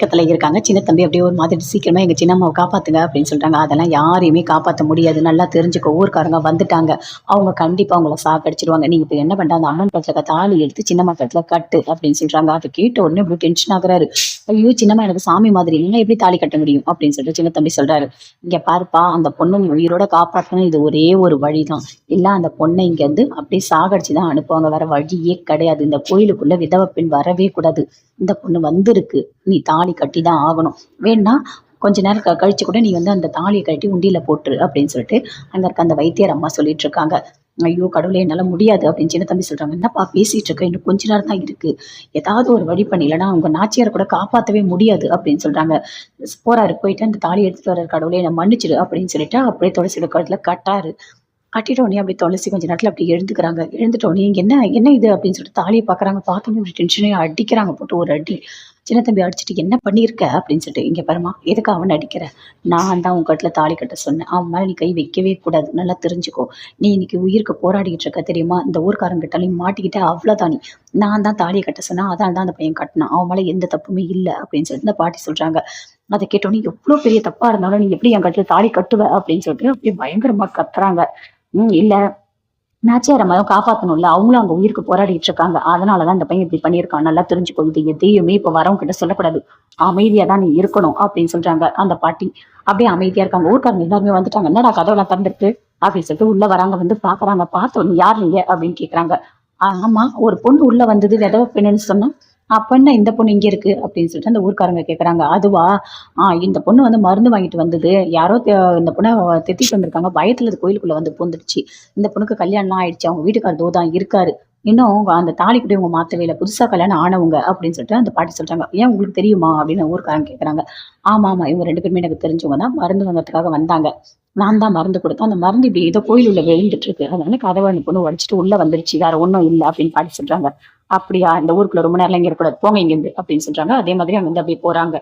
பக்கத்தில் இருக்காங்க. சின்ன தம்பி அப்படியே ஒரு மாதிரி சீக்கிரமாக எங்கள் சின்னம்மாவை காப்பாத்துங்க அப்படின்னு சொல்கிறாங்க அதெல்லாம் யாரையுமே காப்பாற்ற முடியாது. நல்லா தெரிஞ்சுக்க. ஊருக்காரங்க வந்துட்டாங்க. அவங்க கண்டிப்பாக அவங்கள சாக்கடிச்சிருவாங்க நீங்கள் இப்போ என்ன பண்ற? அந்த அம்மன் கழுத்துல தாலி எடுத்து சின்னம்மா கழுத்துல கட்டு அப்படின்னு சொல்கிறாங்க அதை கேட்ட உடனே இப்படி டென்ஷன் ஆகுறாரு. ஐயோ சின்னம்மா எனக்கு சாமி மாதிரி நீங்க எப்படி தாலி கட்ட முடியும்? அப்படின்னு சொல்லிட்டு சின்ன தம்பி சொல்கிறாரு இங்கே பாருப்பா அந்த பொண்ணை நீ உயிரோட காப்பாற்றணும் இது ஒரே ஒரு வழி தான் இல்லை அந்த பொண்ணை இங்கேருந்து அப்படியே சாகடிச்சு தான் அனுப்புவாங்க. வேற வழியே கிடையாது. இந்த கோயிலுக்குள்ளே விதவை பெண் வரவே கூடாது. இந்த பொண்ணு வந்திருக்கு. நீ தாலி கட்டி தான் ஆகணும். வேணா கொஞ்ச நேரம் க- கழிச்சு கூட நீ வந்து அந்த தாலியை கட்டி உண்டியில போட்டுரு அப்படின்னு சொல்லிட்டு அங்க இருக்க அந்த வைத்தியர் அம்மா சொல்லிட்டு இருக்காங்க. ஐயோ கடவுளே என்னால் முடியாது அப்படின்னு சின்ன தம்பி சொல்றாங்க. என்னப்பா பேசிட்டு இருக்க? இன்னும் கொஞ்ச நேரம் தான் இருக்கு. ஏதாவது ஒரு வழி பண்ணி இல்லைன்னா அவங்க நாச்சியாரை கூட காப்பாற்றவே முடியாது அப்படின்னு சொல்றாங்க. போறாரு போயிட்டு அந்த தாலி எடுத்துட்டு வர்ற கடவுளே என்னை மன்னிச்சிடு அப்படின்னு சொல்லிட்டு அப்படியே துளசியோட கழுத்தில் கட்டாரு. கட்டிட்டோடனே அப்படி அப்படியே துளசி கொஞ்ச நேரத்துல அப்படி எழுந்துக்கிறாங்க. எழுந்துட்டோடனே என்ன என்ன இது அப்படின்னு சொல்லிட்டு தாலியை பார்க்குறாங்க பார்த்தோன்னே இப்படி டென்ஷனே அடிக்கிறாங்க போட்டு ஒரு அடி. சின்ன தம்பி அடிச்சுட்டு என்ன பண்ணியிருக்க? அப்படின்னு சொல்லிட்டு இங்கே பாருமா எதுக்கு அவன் அடிக்கிற? நான் தான் உன் கட்டில தாலி கட்ட சொன்னேன். அவன் மேலே நீ கை வைக்கவே கூடாது. நல்லா தெரிஞ்சுக்கோ. நீ இன்னைக்கு உயிருக்கு போராடிக்கிட்டு இருக்க தெரியுமா? இந்த ஊர்க்காரங்கிட்டாலையும் மாட்டிக்கிட்ட அவ்வளோதான் நீ. நான் தான் தாலியை கட்ட சொன்னேன் அதனால தான் அந்த பையன் கட்டினான். அவன் மேலே எந்த தப்புமே இல்லை அப்படின்னு சொல்லிட்டு இந்த பாட்டி சொல்கிறாங்க அதை கேட்டோன்னே எவ்வளோ பெரிய தப்பாக இருந்தாலும் நீ எப்படி என் கட்டில் தாலி கட்டுவ? அப்படின்னு சொல்லிட்டு அப்படியே பயங்கரமாக கத்துறாங்க. ம் இல்லை. நாச்சியார் அம்மாவும் காப்பாத்தணும்ல அவங்களும் அங்க உயிருக்கு போராடிட்டு இருக்காங்க அதனாலதான் இந்த பையன் இப்படி பண்ணியிருக்கான். நல்லா தெரிஞ்சுக்கோ இது எதையுமே இப்ப வரவங்க கிட்ட சொல்லக்கூடாது. அமைதியாக தான் நீ இருக்கணும் அப்படின்னு சொல்றாங்க அந்த பாட்டி. அப்படியே அமைதியா இருக்காங்க. ஊர்க்காரங்க எல்லாருமே வந்துட்டாங்க. என்னடா கதவுலாம் திறந்துருக்கு? அப்படின்னு சொல்லிட்டு உள்ள வராங்க. வந்து பாக்குறாங்க. பார்த்தோம் யார் நீங்க? அப்படின்னு கேட்குறாங்க "ஆ, ஆமா ஒரு பொண்ணு உள்ள வந்தது விதவை பெண்ணுன்னு சொன்னா அப்பன்னா இந்த பொண்ணு இங்கே இருக்கு? அப்படின்னு சொல்லிட்டு அந்த ஊர்க்காரங்க கேட்குறாங்க அதுவா? ஆ இந்த பொண்ணு வந்து மருந்து வாங்கிட்டு வந்தது. யாரோ இந்த பொண்ணை தெத்திட்டு வந்திருக்காங்க. பயத்துல அது கோயிலுக்குள்ளே வந்து பூந்துடுச்சு. இந்த பொண்ணுக்கு கல்யாணம்லாம் ஆயிடுச்சு. அவங்க வீட்டுக்கார் தோதான் இருக்காரு. இன்னும் அவங்க அந்த தாலி கூட இவங்க மாத்தவே இல்லை. புதுசா கல்யாணம் ஆனவங்க அப்படின்னு சொல்லிட்டு அந்த பாட்டி சொல்றாங்க. ஏன் உங்களுக்கு தெரியுமா? அப்படின்னு ஊர்க்காரங்க கேக்குறாங்க. ஆமா ஆமா. இவங்க ரெண்டு பேருமே எனக்கு தெரிஞ்சவங்க தான். மருந்து வாங்குறதுக்காக வந்தாங்க. நான் தான் மருந்து கொடுத்தேன். அந்த மருந்து இப்படி ஏதோ கோயில் உள்ள விழுந்துட்டு இருக்கு. அதனால கதவை அந்த பொண்ணு உடைச்சிட்டு உள்ள வந்துருச்சு. வேற ஒன்றும் இல்லை. அப்படின்னு பாட்டி சொல்றாங்க. அப்படியா? இந்த ஊருக்குள்ள ரொம்ப நேரம் இங்கே இருக்கக்கூடாது. போங்க இங்கேருந்து அப்படின்னு சொல்றாங்க. அதே மாதிரி அங்க வந்து அப்படியே போறாங்க.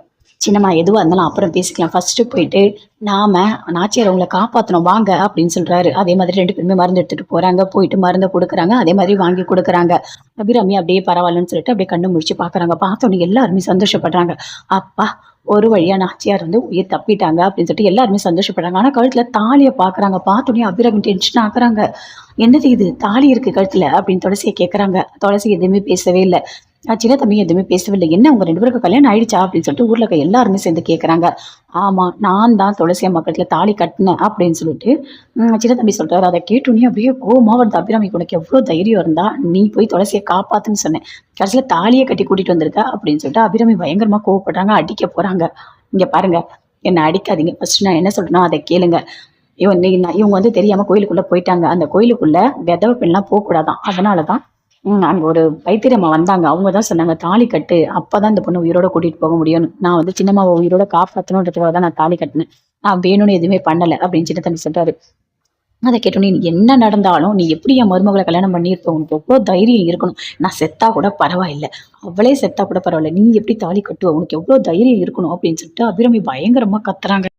சின்னம்மா எதுவாக இருந்தாலும் அப்புறம் பேசிக்கலாம். ஃபர்ஸ்ட் போயிட்டு நாம நாச்சியார் அவங்களை காப்பாற்றணும் வாங்க அப்படின்னு சொல்றாரு. அதே மாதிரி ரெண்டு பேருமே மருந்து எடுத்துட்டு போறாங்க. போயிட்டு மருந்தை கொடுக்குறாங்க. அதே மாதிரி வாங்கி கொடுக்குறாங்க. அபிராமி அப்படியே பரவாயில்லன்னு சொல்லிட்டு அப்படியே கண்ணு முடிச்சு பார்க்குறாங்க. பார்த்தோன்னே எல்லாருமே சந்தோஷப்படுறாங்க. அப்பா ஒரு வழியாக நாச்சியார் வந்து உயிர் தப்பிட்டாங்க அப்படின்னு சொல்லிட்டு எல்லாருமே சந்தோஷப்படுறாங்க. ஆனா கழுத்துல தாலியை பாக்குறாங்க. பார்த்தோன்னே அபிராமி டென்ஷன் ஆகுறாங்க என்னது இது? தாலி இருக்கு கழுத்துல அப்படின்னு துளசியை கேட்குறாங்க துளசி எதுவுமே பேசவே இல்லை. சின்ன தம்பி எதுவுமே பேசவில்லை. என்ன உங்க ரெண்டு பேருக்கு கல்யாணம் ஆயிடுச்சா? அப்படின்னு சொல்லிட்டு ஊர்ல இருக்க எல்லாருமே சேர்ந்து கேட்குறாங்க ஆமா நான் தான் துளசி அம்மா கட்டில தாலி கட்டினேன் அப்படின்னு சொல்லிட்டு சின்ன தம்பி சொல்றாரு. அதை கேட்டுனே அப்படியே கோமா வருது. அபிராமி உனக்கு எவ்வளவு தைரியம் இருந்தா நீ போய் துளசியை காப்பாத்துன்னு சொன்னேன். கடைசியில தாலியை கட்டி கூட்டிட்டு வந்திருக்க? அப்படின்னு சொல்லிட்டு அபிராமி பயங்கரமா கோவப்படுறாங்க அடிக்க போறாங்க. இங்க பாருங்க என்ன அடிக்காதீங்க. ஃபர்ஸ்ட் நான் என்ன சொல்றேனோ அதை கேளுங்க. இவன் இவங்க வந்து தெரியாம கோயிலுக்குள்ள போயிட்டாங்க. அந்த கோயிலுக்குள்ள விதவை பெண்லாம் போகக்கூடாதான். அதனாலதான் அங்க ஒரு வைத்தியம்மா வந்தாங்க. அவங்க தான் சொன்னாங்க தாலி கட்டு. அப்பதான் இந்த பொண்ணு உயிரோட கூட்டிட்டு போக முடியும்னு. நான் வந்து சின்னம்மாவை உயிரோட காப்பாற்றணுன்றதுக்காக தான் நான் தாலி கட்டினேன். நான் வேணும்னு எதுவுமே பண்ணலை அப்படின்னு சின்ன தம்பி சொல்றாரு. அதை கேட்டோன்னே நீ என்ன நடந்தாலும் நீ எப்படி என் மருமகளை கல்யாணம் பண்ணியிருப்ப உனக்கு எவ்வளோ தைரியம் இருக்கணும். நான் செத்தா கூட பரவாயில்லை. அவளே செத்தா கூட பரவாயில்ல. நீ எப்படி தாலி கட்டுவ? உனக்கு எவ்வளோ தைரியம் இருக்கணும்? அப்படின்னு சொல்லிட்டு அபிரமி பயங்கரமாக கத்துறாங்க.